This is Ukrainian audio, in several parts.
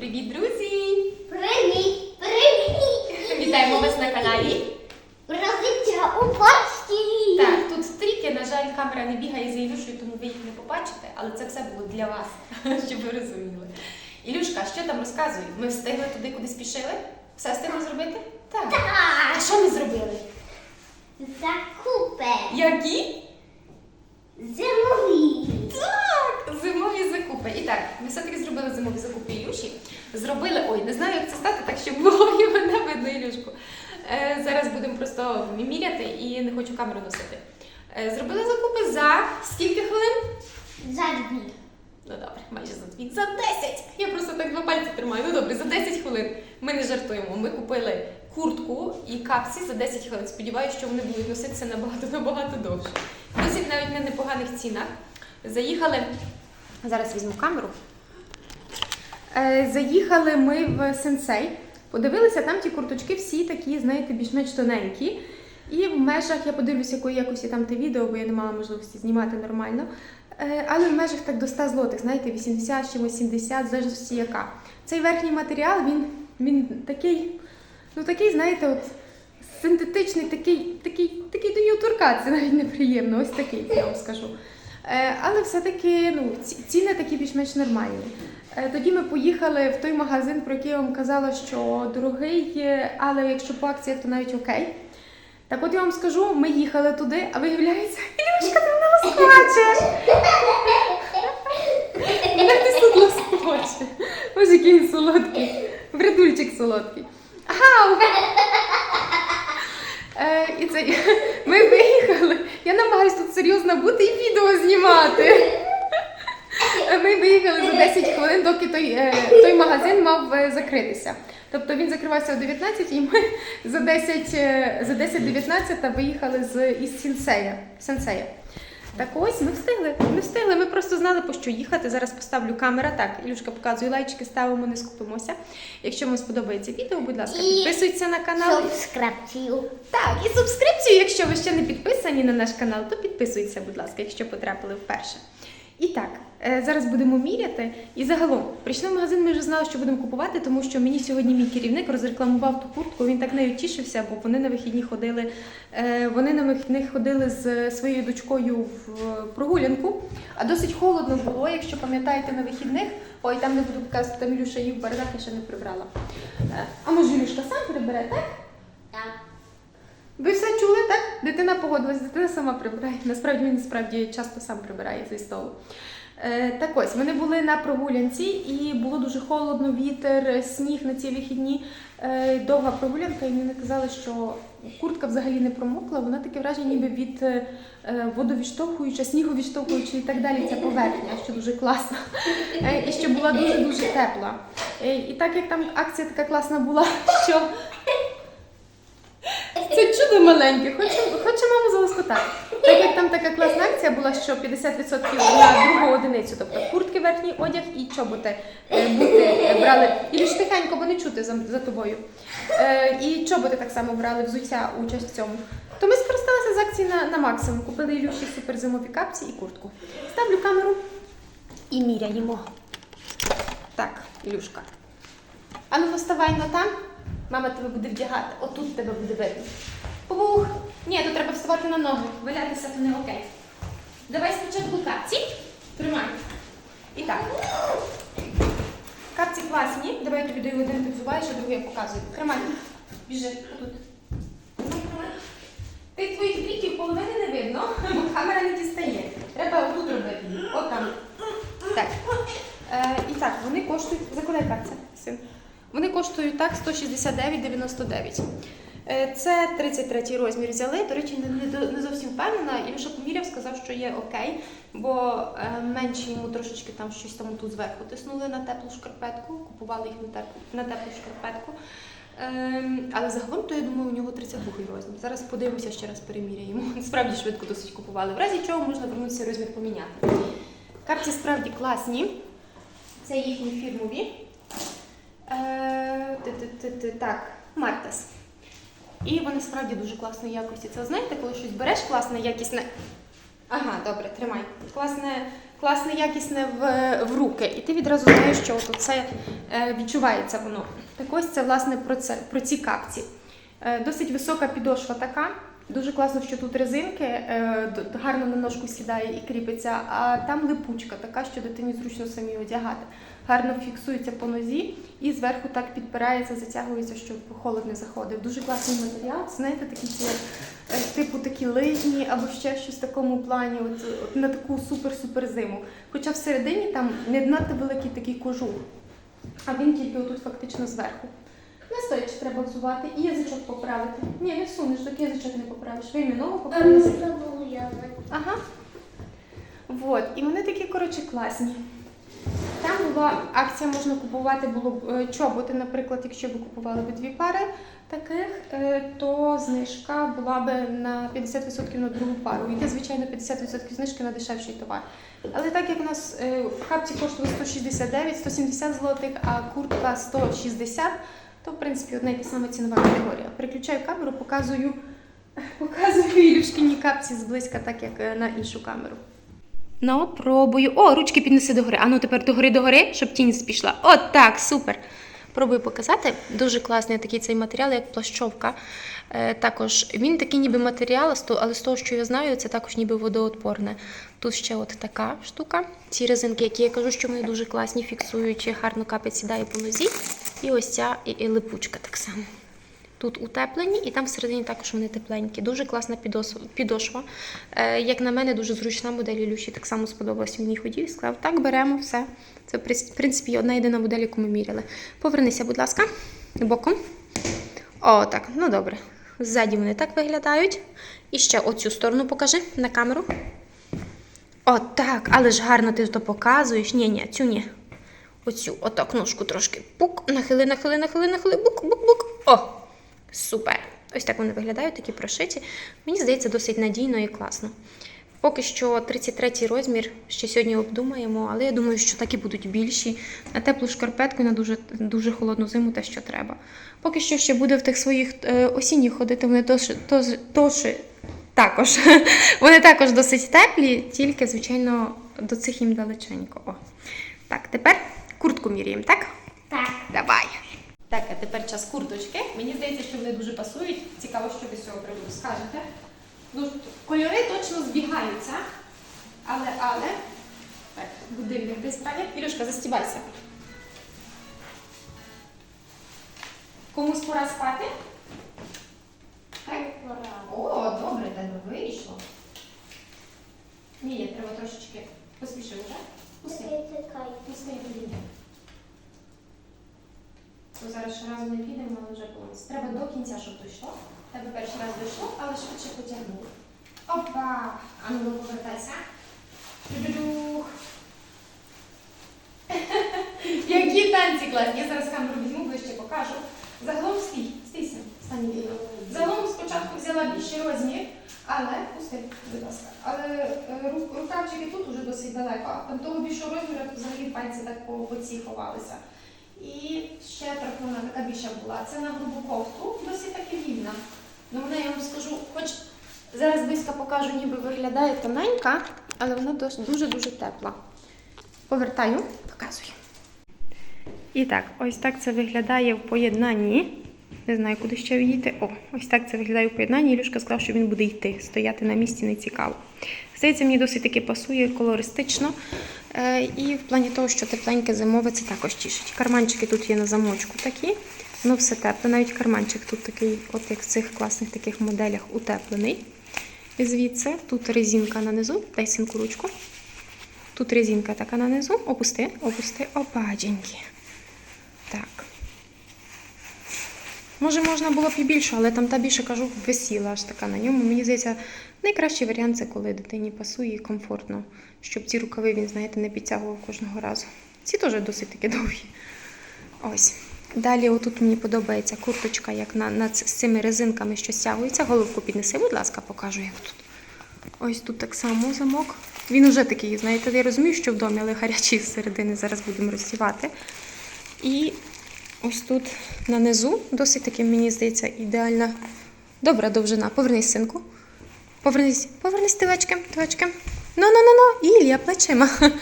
Привіт, друзі! Привіт! Привіт! Вітаємо вас на каналі. Розліття у пасті! Так, тут стріки, на жаль, камера не бігає за Ілюшею, тому ви їх не побачите, але це все було для вас, щоб ви розуміли. Ілюшка, що там розказуй? Ми встигли туди, куди спішили? Все встигли зробити? Так. А що ми зробили? Закупи! Які? Зимові! Так, ми все-таки зробили зимові закупи Ілюші. Зробили, ой, не знаю, як це стати, так щоб було і мене видно Ілюшку. Е, зараз будемо просто міряти і не хочу камеру носити. Е, зробили закупи за скільки хвилин? За дві. Ну добре, майже за дві. За 10! Я просто так два пальці тримаю. Ну добре, за 10 хвилин. Ми не жартуємо. Ми купили куртку і капці за 10 хвилин. Сподіваюся, що вони будуть носитися набагато набагато довше. Досить навіть на непоганих цінах. Заїхали. Зараз візьму камеру. Е, заїхали ми в сенсей. Подивилися, там ті курточки всі такі, знаєте, більш-менш тоненькі. І в межах я подивлюся, якої якості там те відео, бо я не мала можливості знімати нормально. Е, Але в межах так до 100 злотих, знаєте, 80 чимось 70, в залежності яка. Цей верхній матеріал, він, він такий, ну такий, знаєте, от синтетичний, такий, такий, такий до нього торкатися навіть неприємно, ось такий, я вам скажу. Е, Але все-таки ну, ціни такі більш-менш нормальні. Е, Тоді ми поїхали в той магазин, про який я вам казала, що дорогий, але якщо по акціях, то навіть окей. Так от я вам скажу, ми їхали туди, а виявляється, Ілюшка, ти мене лоскочеш! Мене ти тут лоскоче. Ось який він солодкий. Бредульчик солодкий. Ау! Е, і це, ми виїхали. Я намагаюся тут серйозно бути і відео знімати. Е, Ми виїхали за 10 хвилин, доки той, е, той магазин мав е, закритися. Тобто він закривався о 19 і ми за 10-19 за 10-19 виїхали з із Сінсея. Сенсея. Так ось ми встигли. Ми встигли. Ми просто знали, по що їхати. Зараз поставлю камера. Так, Ілюшка показує лайчики, ставимо, не скупимося. Якщо вам сподобається відео, будь ласка, І підписуйтесь на канал. Субскрипцію. Так, і субскрипцію, якщо ви ще не підписані на наш канал, то підписуйтеся, будь ласка, якщо потрапили вперше. І так, е, зараз будемо міряти. І загалом, прийшли в магазин, ми вже знали, що будемо купувати, тому що мені сьогодні мій керівник розрекламував ту куртку. Він так нею тішився, бо вони на вихідні ходили. е, Вони на вихідних ходили з своєю дочкою в прогулянку. А досить холодно було, якщо пам'ятаєте, на вихідних. Ой, там не буду показувати, там Ілюша їв бардак, я ще не прибрала. Е, А може Ілюшка сам прибере? Так. Ви все чули, так? Дитина погодилась, дитина сама прибирає. Насправді він насправді часто сам прибирає зі столу. Е, так ось, вони були на прогулянці і було дуже холодно, вітер, сніг на ці вихідні. Е, довга прогулянка, і мені казали, що куртка взагалі не промокла, вона таке враження, ніби від е, е, водовідштовхуюча, сніговідштовхуюча і так далі. Ця поверхня, що дуже класна. Е, і що була дуже-дуже тепла. Е, і так як там акція така класна була, що це чудо маленьке, хочу, хочу маму залоскотати. Так як там така класна акція була, що 50% на другу одиницю, тобто куртки, верхній одяг і чоботи е, бути е, брали. І лиш тихенько, бо не чути за, за тобою. Е, і чоботи так само брали, взуття, участь в цьому. То ми скористалися з акції на, на максимум. Купили Ілюші суперзимові капці і куртку. Ставлю камеру і міряємо. Так, Ілюшка. А ну вставай на там. Мама тебе буде вдягати. Отут тебе буде видно. Пух. Ні, тут треба вставати на ноги. Валятися то не окей. Давай спочатку капці. Тримай. І так. Капці класні. Давай я тобі даю один взуваєш, а другу я показую. Тримай. Біжи. Отут. Ти твоїх бріків половини не видно, бо камера не дістає. Треба отут робити. Отам. Так. Е, і так, вони коштують. Закладай капця, син. Вони коштують так 169,99. Е, Це 33 розмір взяли. До речі, не, не, зовсім впевнена. Ілюша поміряв, сказав, що є окей, бо е, менше йому трошечки там щось там тут зверху тиснули на теплу шкарпетку, купували їх на теплу, на теплу шкарпетку. Ем, але загалом, то я думаю, у нього 32-й розмір. Зараз подивимося, ще раз переміряємо. Справді швидко досить купували. В разі чого можна вернутися розмір поміняти. Капці справді класні. Це їхні фірмові. Е, Так, Мартес. І вони справді дуже класної якості. Це знаєте, коли щось береш класне, якісне. Ага, добре, тримай. Класне, класне якісне в, в руки. І ти відразу знаєш, що от це Е, відчувається воно. Так ось це власне про це про ці капці. Е, досить висока підошва така. Дуже класно, що тут резинки е, гарно на ножку сідає і кріпиться, а там липучка така, що дитині зручно самі одягати. Гарно фіксується по нозі і зверху так підпирається, затягується, щоб холод не заходив. Дуже класний матеріал. Знаєте, такі ці, е, типу такі лижні або ще щось в такому плані, от, от на таку супер-супер зиму. Хоча всередині там не надто великий такий кожух, а він тільки отут фактично зверху. На стоячи треба взувати і язичок поправити. Ні, не всунеш, доки язичок не поправиш. Вийми ногу, поправиш. Ага. Вот. І вони такі, коротше, класні. Там була акція, можна купувати було е, чоботи, наприклад, якщо ви купували б дві пари таких, е, то знижка була б на 50% на другу пару. Йде, звичайно, 50% знижки на дешевший товар. Але так як у нас е, в капці коштує 169, 170 злотих, а куртка 160, то в принципі одна і та сама цінова категорія. Переключаю камеру, показую, показую Ілюшкині капці зблизька, так як е, на іншу камеру. Ну, пробую. О, ручки піднеси догори. А ну тепер догори догори, щоб тінь пішла. От так, супер. Пробую показати. Дуже класний такий цей матеріал, як плащовка. Е, також він такий ніби матеріал, але з того, що я знаю, це також ніби водоотпорне. Тут ще от така штука. Ці резинки, які я кажу, що вони дуже класні, фіксують, гарно капець сідає по нозі. І ось ця і, і липучка так само. Тут утеплені, і там всередині також вони тепленькі. Дуже класна підошва. Е, як на мене, дуже зручна модель Ілюші так само сподобалась. Він її хотів і сказав, так, беремо все. Це, в принципі, одна єдина модель, яку ми міряли. Повернися, будь ласка, боком. О, так, ну добре. Ззаді вони так виглядають. І ще оцю сторону покажи на камеру. О, так, але ж гарно ти то показуєш. Ні, ні, цю ні. Оцю, отак, ножку трошки. Пук, нахили, нахили, нахили, нахили, бук, бук, бук. О! Супер! Ось так вони виглядають, такі прошиті. Мені здається, досить надійно і класно. Поки що 33 розмір, ще сьогодні обдумаємо, але я думаю, що так і будуть більші. На теплу шкарпетку і на дуже, дуже холодну зиму те, що треба. Поки що ще буде в тих своїх е, осінніх ходити, вони тож, тож, тож, також. вони також досить теплі, тільки, звичайно, до цих їм далеченько. О. Так, тепер куртку міряємо, так? Так. Давай. Так, а тепер час курточки. Мені здається, що вони дуже пасують. Цікаво, що ви з цього приводу скажете. Ну, кольори точно збігаються. Але, але. Так, будильник десь пані. Ілюшка, застібайся. Комусь пора спати? Так? О, добре, тебе вийшло. Ні, треба трошечки поспіши вже. Пусти. Зараз ще разу не підемо, але вже повністю. Треба до кінця, щоб дійшло. Тебе перший раз дійшло, але швидше потягнули. Опа! А ну повертайся. Тю-ду-дух. Які танці класні. Я зараз камеру візьму, ближче покажу. Загалом стій, стійся, стань. Загалом спочатку взяла більший розмір, але пусти, будь ласка. Але е, ру- рукавчики тут уже досить далеко, там того більшого розміру взагалі пальці так по боці ховалися. І ще трохи така більша була. Це на грубу кофту, досить таки вільна. Ну вона, я вам скажу, хоч зараз близько покажу, ніби виглядає тоненька, але вона дуже-дуже тепла. Повертаю, показую. І так, ось так це виглядає в поєднанні. Не знаю, куди ще відійти. О, ось так це виглядає в поєднанні. Ілюшка сказав, що він буде йти. Стояти на місці не цікаво. Здається, мені досить таки пасує колористично. Е, і в плані того, що тепленьке зимове, це також тішить. Карманчики тут є на замочку такі. Воно все тепле. Навіть карманчик тут такий, от як в цих класних таких моделях, утеплений. І звідси тут резинка на низу. Дай синку ручку. Тут резинка така на низу. Опусти, опусти, опадіньки. Так. Може, можна було б і більше, але там та більше, кажу, висіла аж така на ньому. Мені здається, найкращий варіант це коли дитині пасує і комфортно, щоб ці рукави він, знаєте, не підтягував кожного разу. Ці теж досить таки довгі. Ось. Далі, отут мені подобається курточка, як на, на з цими резинками, що стягується. Головку піднеси, будь ласка, покажу, як тут. Ось тут так само замок. Він уже такий, знаєте, я розумію, що в домі, але гарячий зсередини зараз будемо роздівати. І ось тут на низу досить таки, мені здається, ідеальна добра довжина. Повернись, синку. Повернись, повернись тивечки, тивечки. Ну, ну, ну, ну, Ілля плечима.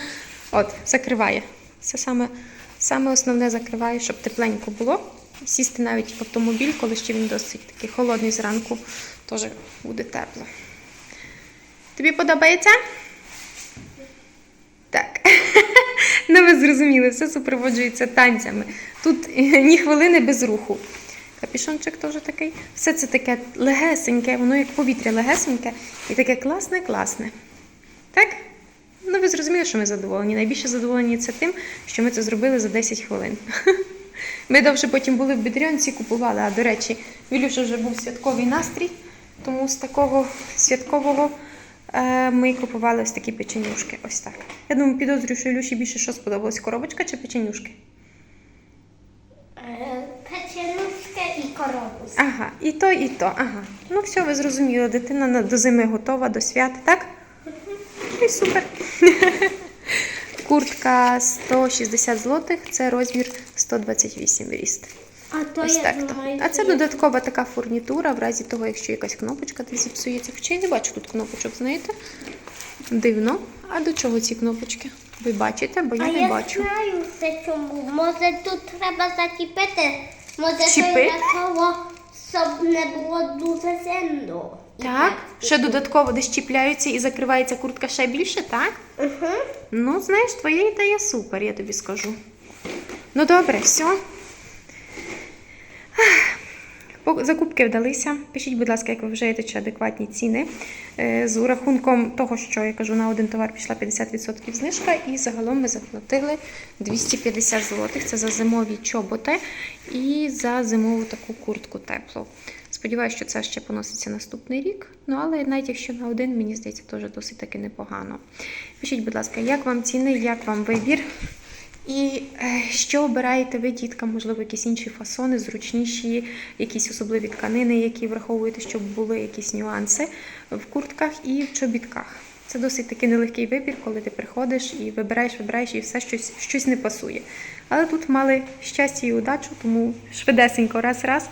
От, закриває. Це саме Саме основне закриваю, щоб тепленько було. Сісти навіть в автомобіль, коли ще він досить такий холодний зранку, теж буде тепло. Тобі подобається? Так. ну ви зрозуміли, все супроводжується танцями. Тут ні хвилини без руху. Капішончик теж такий. Все це таке легесеньке, воно як повітря легесеньке і таке класне, класне. Так? Ну, ви зрозуміли, що ми задоволені. Найбільше задоволені це тим, що ми це зробили за 10 хвилин. Ми довше потім були в Бідрянці, купували. А до речі, в Ілюші вже був святковий настрій, тому з такого святкового ми купували ось такі печенюшки. Ось так. Я думаю, підозрюю, що Ілюші більше що сподобалось: коробочка чи печенюшки? Е, Печенюшка і коробусь. Ага, і то, і то. Ага. Ну все, ви зрозуміли, дитина до зими готова, до свят, так? Ну І супер. Куртка 160 злотих, це розмір 128 ріст. А то Ось я так то. думаю, А це додаткова така фурнітура, в разі того, якщо якась кнопочка десь зіпсується. Хоча я не бачу тут кнопочок, знаєте? Дивно. А до чого ці кнопочки? Ви бачите, бо я а не я бачу. знаю все чому. Може тут треба зачепити. Може Чіпити? для щоб не було дуже земно. Так, ще додатково десь чіпляються і закривається куртка ще більше, так? Угу. Ну, знаєш, твоя ідея супер, я тобі скажу. Ну добре, все. Закупки вдалися. Пишіть, будь ласка, як ви вважаєте, чи адекватні ціни. Е, З урахунком того, що я кажу, на один товар пішла 50% знижка, і загалом ми заплатили 250 злотих. Це за зимові чоботи і за зимову таку куртку теплу. Сподіваюся, що це ще поноситься наступний рік. Ну але навіть якщо на один, мені здається, теж досить таки непогано. Пишіть, будь ласка, як вам ціни, як вам вибір? І е, що обираєте ви, діткам, можливо, якісь інші фасони, зручніші, якісь особливі тканини, які враховуєте, щоб були якісь нюанси в куртках і в чобітках. Це досить такий нелегкий вибір, коли ти приходиш і вибираєш, вибираєш, і все щось, щось не пасує. Але тут мали щастя і удачу, тому швидесенько, раз-раз.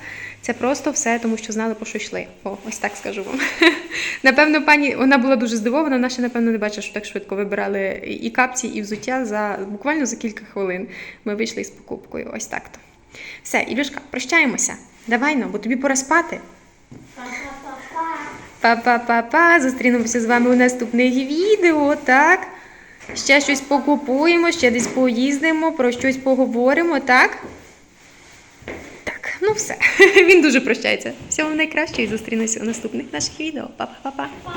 Це просто все, тому що знали, по що йшли. О, ось так скажу вам. Напевно, пані вона була дуже здивована. Ще, напевно, не бачила, що так швидко вибирали і капці, і взуття за буквально за кілька хвилин. Ми вийшли з покупкою. Ось так то. Все, Ілюшка, прощаємося. Давай ну, бо тобі пора спати. Па-па-па-па. Зустрінемося з вами у наступних відео, так? Ще щось покупуємо, ще десь поїздимо, про щось поговоримо, так? Ну все. Він дуже прощається. Всього найкращого і зустрінуся у наступних наших відео. Па-па-па-па.